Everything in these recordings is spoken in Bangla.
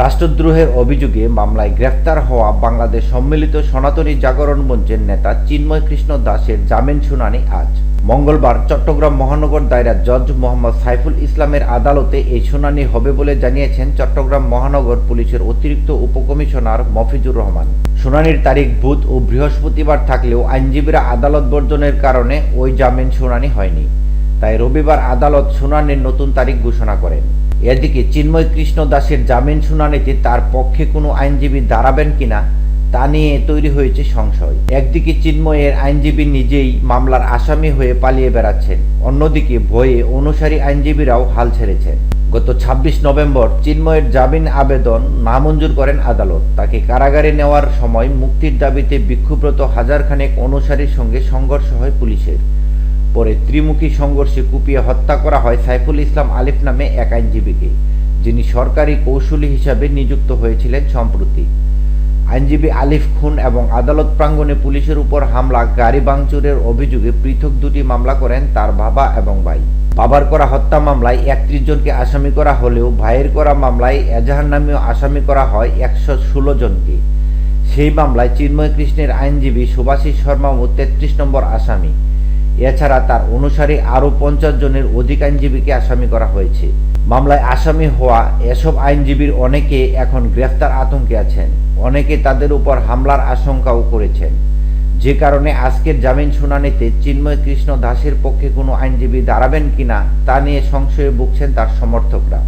রাষ্ট্রদ্রোহের অভিযোগে মামলায় গ্রেফতার হওয়া বাংলাদেশ সম্মিলিত সনাতনী জাগরণ মঞ্চের নেতা চিন্ময় কৃষ্ণ দাসের জামিন শুনানি আজ। মঙ্গলবার চট্টগ্রাম মহানগর দায়রা জজ মোহাম্মদ সাইফুল ইসলামের আদালতে এই শুনানি হবে বলে জানিয়েছেন চট্টগ্রাম মহানগর পুলিশের অতিরিক্ত উপকমিশনার মফিজুর রহমান। শুনানির তারিখ বুধ ও বৃহস্পতিবার থাকলেও আইনজীবীরা আদালত বর্জনের কারণে ওই জামিন শুনানি হয়নি। তাই রবিবার আদালত শুনানির নতুন তারিখ ঘোষণা করেন। এদিকে চিন্ময় কৃষ্ণ দাসের জামিন শুনানিতে তার পক্ষে কোনো আইনজীবী দাঁড়াবেন কিনা, তা নিয়ে তৈরি হয়েছে সংশয়। একদিকে চিন্ময়ের আইনজীবী নিজেই মামলার আসামি হয়ে পালিয়ে বেড়াচ্ছেন, অন্যদিকে ভয়ে অনুসারী আইনজীবীরাও হাল ছেড়েছেন। গত ২৬ নভেম্বর চিন্ময়ের জামিন আবেদন নামঞ্জুর করেন আদালত। তাকে কারাগারে নেওয়ার সময় মুক্তির দাবিতে বিক্ষুব্রত হাজারখানেক অনুসারীর সঙ্গে সংঘর্ষ হয় পুলিশের। পরে ত্রিমুখী সংঘর্ষে কুপিয়ে হত্যা করা হয় সাইফুল ইসলাম আলিফ নামে এক আইনজীবীকে, যিনি সরকারি কৌশলী হিসাবে নিযুক্ত হয়েছিলেন সম্প্রতি। আইনজীবী আলিফ খুন এবং আদালত প্রাঙ্গণে পুলিশের উপর হামলা, গাড়ি ভাঙচুরের অভিযোগে পৃথক দুটি মামলা করেন তার বাবা এবং ভাই। বাবার করা হত্যা মামলায় একত্রিশ জনকে আসামি করা হলেও ভাইয়ের করা মামলায় এজাহার নামেও আসামি করা হয় একশো ষোলো জনকে। সেই মামলায় চিন্ময় কৃষ্ণের আইনজীবী সুভাষিস শর্মা ও তেত্রিশ নম্বর আসামি। এছাড়া তার অনুসারী আরও পঞ্চাশ জনের অধিক আইনজীবীকে আসামি করা হয়েছে। মামলায় আসামি হওয়া এসব আইনজীবীর অনেকে এখন গ্রেফতার আতঙ্কে আছেন। অনেকে তাদের উপর হামলার আশঙ্কাও করেছেন। যে কারণে আজকের জামিন শুনানিতে চিন্ময় কৃষ্ণ দাসের পক্ষে কোনো আইনজীবী দাঁড়াবেন কিনা তা নিয়ে সংশয়ে ভুগছেন তার সমর্থকরা।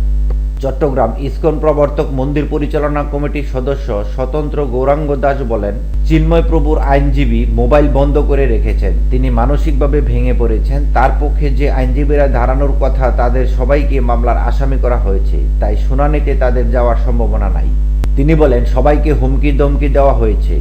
চট্টগ্রাম ইসকন প্রবর্তক মন্দির পরিচালনা কমিটির সদস্য স্বতন্ত্র গৌরাঙ্গ দাস বলেন, চিন্ময় প্রভুর আইনজীবী মোবাইল বন্ধ করে রেখেছেন। তিনি মানসিকভাবে ভেঙে পড়েছেন। তার পক্ষে যে আইনজীবীরা দাঁড়ানোর কথা, তাদের সবাইকে মামলার আসামি করা হয়েছে। তাই শুনানিতে তাদের যাওয়ার সম্ভাবনা নাই। তিনি বলেন, সবাইকে হুমকি দমকি দেওয়া হয়েছে।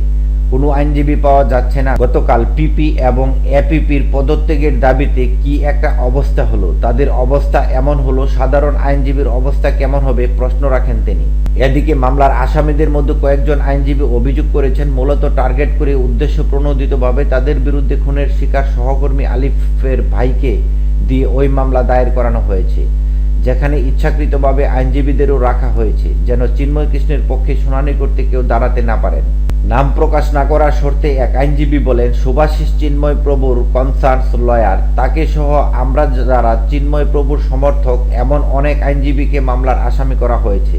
কোনো আইনজীবী পাওয়া যাচ্ছে না। গতকাল পিপি এবং এপিপির পদত্যাগের দাবিতে কি একটা অবস্থা হলো? তাদের অবস্থা এমন হলো, সাধারণ আইনজীবীর অবস্থা কেমন হবে প্রশ্ন রাখেন তিনি। এদিকে মামলার আসামিদের মধ্যে কয়েকজন আইনজীবী অভিযোগ করেছেন, মূলত টার্গেট করে উদ্দেশ্য প্রণোদিতভাবে তাদের বিরুদ্ধে খুনের শিকার সহকর্মী আলিফের ভাইকে দিয়ে ওই মামলা দায়ের করানো হয়েছে, যেখানে ইচ্ছাকৃতভাবে আইনজীবীদেরও রাখা হয়েছে, যেন চিন্ময় কৃষ্ণের পক্ষে শুনানি করতে কেউ দাঁড়াতে না পারেন। নাম প্রকাশ না করার শর্তে এক আইনজীবী বলেন, সুভাষিস চিন্ময় প্রভুর কনসার্টস লয়ার। তাকে সহ আমরা যারা চিন্ময় প্রভুর সমর্থক, এমন অনেক আইনজীবীকে মামলার আসামি করা হয়েছে।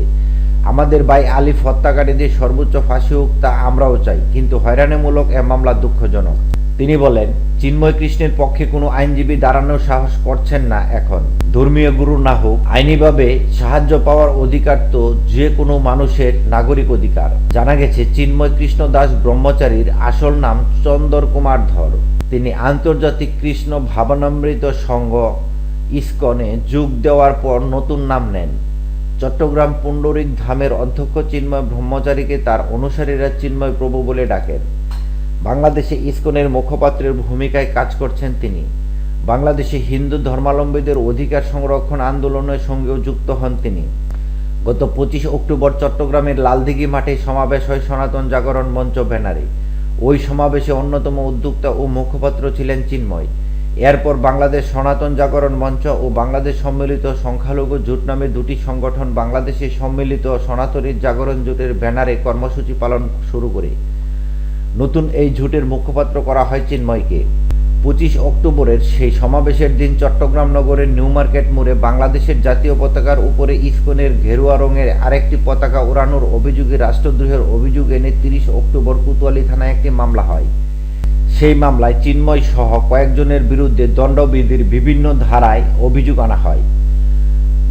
আমাদের ভাই আলিফ হত্যাকারীদের সর্বোচ্চ ফাঁসি হোক তা আমরাও চাই, কিন্তু হয়রানিমূলক এ মামলা দুঃখজনক। তিনি বলেন, চিন্ময় কৃষ্ণের পক্ষে কোনো আইনজীবী দাঁড়ানোর সাহস করছেন না এখন। ধর্মীয় গুরু না হোক, আইনিভাবে সাহায্য পাওয়ার অধিকার তো যে কোনো মানুষের নাগরিক অধিকার। জানা গেছে, চিন্ময় কৃষ্ণ দাস ব্রহ্মচারীর আসল নাম চন্দর কুমার ধর। তিনি আন্তর্জাতিক কৃষ্ণ ভাবনামৃত সংঘ ইস্কনে যোগ দেওয়ার পর নতুন নাম নেন। চট্টগ্রাম পুণ্ডরিক ধামের অধ্যক্ষ চিন্ময় ব্রহ্মচারীকে তার অনুসারীরা চিন্ময় প্রভু বলে ডাকেন। বাংলাদেশে ইসকনের মুখপাত্রের ভূমিকায় কাজ করছেন তিনি। বাংলাদেশে হিন্দু ধর্মাবলম্বীদের অধিকার সংরক্ষণ আন্দোলনের সঙ্গেও যুক্ত হন তিনি। গত পঁচিশ অক্টোবর চট্টগ্রামের লালদিঘি মাঠে সমাবেশ হয় সনাতন জাগরণ মঞ্চ ব্যানারে। ওই সমাবেশে অন্যতম উদ্যোক্তা ও মুখপাত্র ছিলেন চিন্ময়। এরপর বাংলাদেশ সনাতন জাগরণ মঞ্চ ও বাংলাদেশ সম্মিলিত সংখ্যালঘু জোট নামে দুটি সংগঠন বাংলাদেশে সম্মিলিত সনাতনী জাগরণ জোটের ব্যানারে কর্মসূচি পালন শুরু করে। নতুন এই ঝুটের মুখপাত্র করা হয় চিন্ময়কে। পঁচিশ অক্টোবরের সেই সমাবেশের দিন চট্টগ্রাম নগরের নিউ মার্কেট মোড়ে বাংলাদেশের জাতীয় পতাকার উপরে ইস্কনের ঘেরুয়া রঙের আরেকটি পতাকা ওড়ানোর অভিযোগে রাষ্ট্রদ্রোহের অভিযোগ এনে তিরিশ অক্টোবর কোতোয়ালি থানায় একটি মামলা হয়। সেই মামলায় চিন্ময় সহ কয়েকজনের বিরুদ্ধে দণ্ডবিধির বিভিন্ন ধারায় অভিযোগ আনা হয়।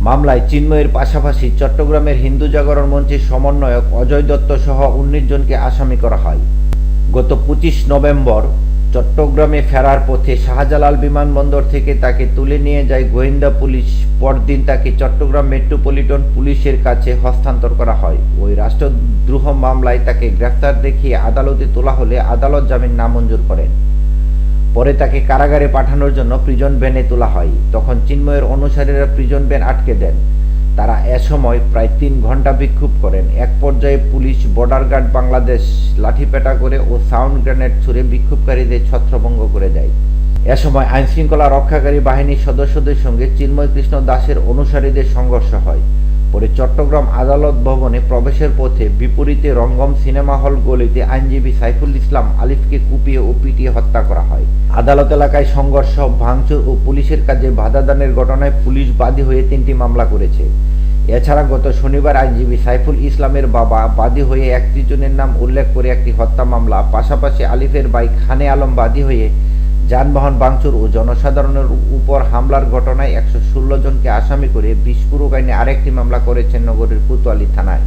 মামলায় চিন্ময়ের পাশাপাশি চট্টগ্রামের হিন্দু জাগরণ মঞ্চের সমন্বয়ক অজয় দত্ত সহ উনিশ জনকে আসামি করা হয়। গত পঁচিশ নভেম্বর চট্টগ্রামে ফেরার পথে শাহজালাল বিমানবন্দর থেকে তাকে তুলে নিয়ে যায় গোয়েন্দা পুলিশ। পরদিন তাকে চট্টগ্রাম মেট্রোপলিটন পুলিশের কাছে হস্তান্তর করা হয়। ওই রাষ্ট্রদ্রোহ মামলায় তাকে গ্রেফতার দেখিয়ে আদালতে তোলা হলে আদালত জামিন নামঞ্জুর করেন। পরে তাকে কারাগারে পাঠানোর জন্য প্রিজন ভ্যানে তোলা হয়। তখন চিন্ময়ের অনুসারীরা প্রিজন ভ্যান আটকে দেন। তারা এ সময় প্রায় তিন ঘণ্টা বিক্ষোভ করেন। এক পর্যায়ে পুলিশ বর্ডার গার্ড বাংলাদেশ লাঠিপেটা করে ও সাউন্ড গ্রেনেড ছুড়ে বিক্ষোভকারীদের ছত্রভঙ্গ করে দেয়। এ সময় আইনশৃঙ্খলা রক্ষাকারী বাহিনীর সদস্যদের সঙ্গে চিন্ময় কৃষ্ণ দাসের অনুসারীদের সংঘর্ষ হয়। পরে চট্টগ্রাম আদালত ভবনে প্রবেশের পথে বিপরীতে রঙ্গম সিনেমা হল গলিতে আইনজীবী সাইফুল ইসলাম আলিফকে কুপিয়ে ও পিটিয়ে হত্যা করা হয়। আদালত এলাকায় সংঘর্ষ, ভাঙচুর ও পুলিশের কাজে বাধাদানের ঘটনায় পুলিশ বাদী হয়ে তিনটি মামলা করেছে। এছাড়া গত শনিবার আইনজীবী সাইফুল ইসলামের বাবা বাদী হয়ে একত্রিশ জনের নাম উল্লেখ করে একটি হত্যা মামলা, পাশাপাশি আলিফের ভাই খানে আলম বাদী হয়ে যানবাহন ভাঙচুর ও জনসাধারণের উপর হামলার ঘটনায় একশো ষোলো জনকে আসামি করে বিস্ফোরক আইনে আরেকটি মামলা করেছেন নগরীর কোতোয়ালি থানায়।